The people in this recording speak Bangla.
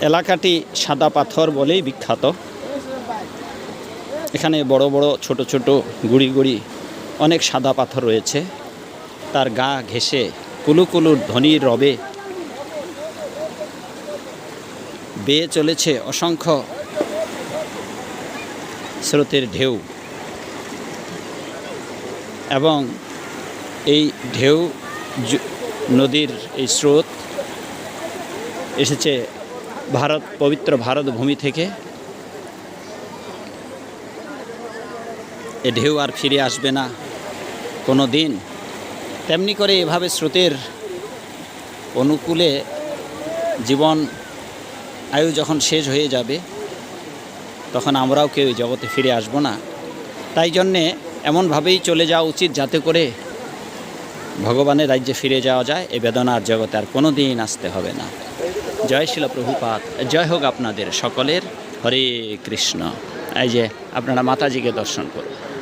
এলাকাটি সাদা পাথর বলেই বিখ্যাত। এখানে বড় বড়, ছোট ছোট, গুড়ি গুড়ি অনেক সাদা পাথর রয়েছে। তার গা ঘেঁষে কুলুকুলুর ধ্বনির রবে বেয়ে চলেছে অসংখ্য স্রোতের ঢেউ। এবং এই ঢেউ নদীর এই স্রোত এসেছে ভারত, পবিত্র ভারত ভূমি থেকে এ ঢেউ আর ফিরে আসবে না কোনো দিন। তেমনি করে এভাবে স্রোতের অনুকূলে জীবন, আয়ু যখন শেষ হয়ে যাবে, তখন আমরাও কেউ জগতে ফিরে আসব না। তাই জন্যে এমনভাবেই চলে যাওয়া উচিত যাতে করে ভগবানের রাজ্যে ফিরে যাওয়া যায়। এই বেদনার জগতে আর কোনো দিন আসতে হবে না। জয় শিল প্রভুপাত, জয় হোক আপনাদের সকলের। হরে কৃষ্ণ। এই যে আপনারা মাতাজিকে দর্শন করুন।